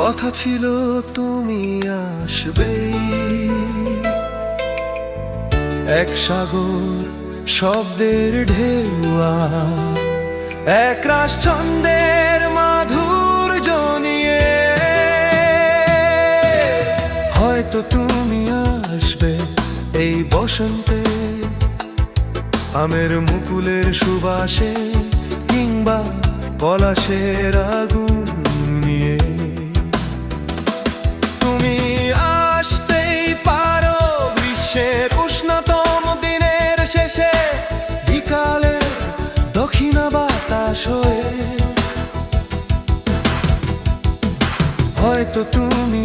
কথা ছিল, তুমি আসবে। এক সাগর শব্দের ঢেউয়া, এক রাস ছন্দের মাধুর্য নিয়ে হয়তো তুমি আসবে এই বসন্তে, আমের মুকুলের সুবাসে কিংবা পলাশের আগুন। হয়তো তুমি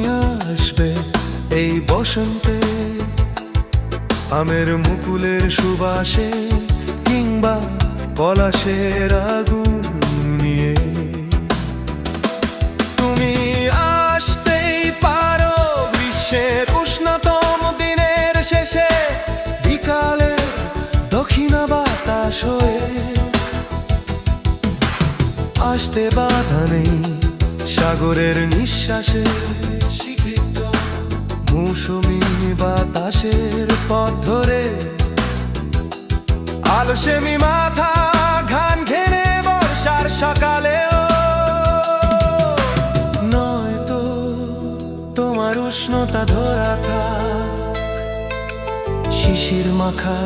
আসবে এই বসন্তে। আমের মুকুলের সুবাসে কিংবা পলাশের আগুন নিয়ে। তুমি আসতেই পারো গ্রীষ্মের উষ্ণতম দিনের শেষে, বিকালে দক্ষিণা বাতাস হয়ে। আসতে বাধা নেই। সাগরের নিঃশ্বাসে, মৌসুমি বাতাসের পথ ধরে, আলসেমি মাথা, ঘান ঘেনে বর্ষার সকালেও। নয়তো তোমার উষ্ণতা ধরা থাক, শিশির মাখা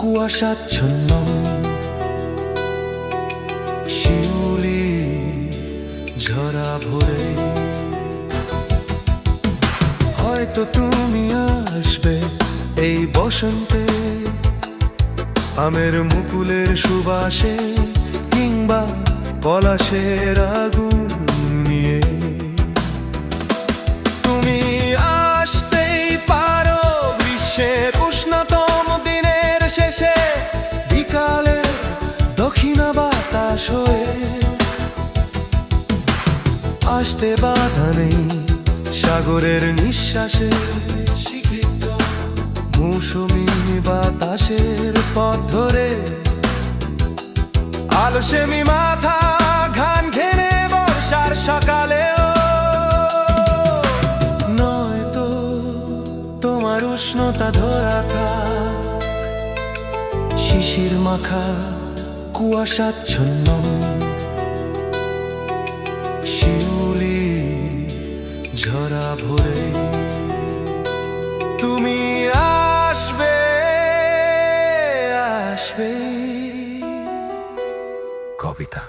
কুয়াশাচ্ছন্ন। শিউলি ঝরা ভরে। হয়তো তুমি আসবে এই বসন্তে, আমের মুকুলের সুবাসে কিংবা পলাশের আগুন নিয়ে। তুমি আসতেই পারো গ্রীষ্মের উষ্ণতম দিনের শেষে, বিকালে দক্ষিণা বাতাস হয়ে আসতে বাধা নেই। সাগরের নিঃশ্বাসে, মৌসুমি বাতাসের পথ ধরে। আলসেমি মাথা, ঘান ঘেনে বর্ষার সকালেও। নয়তো তোমার উষ্ণতা ধরা শিশির মাখা কুয়াশাচ্ছন্ন। ঝরা ভরে তুমি আসবে আসবে। কবিতা।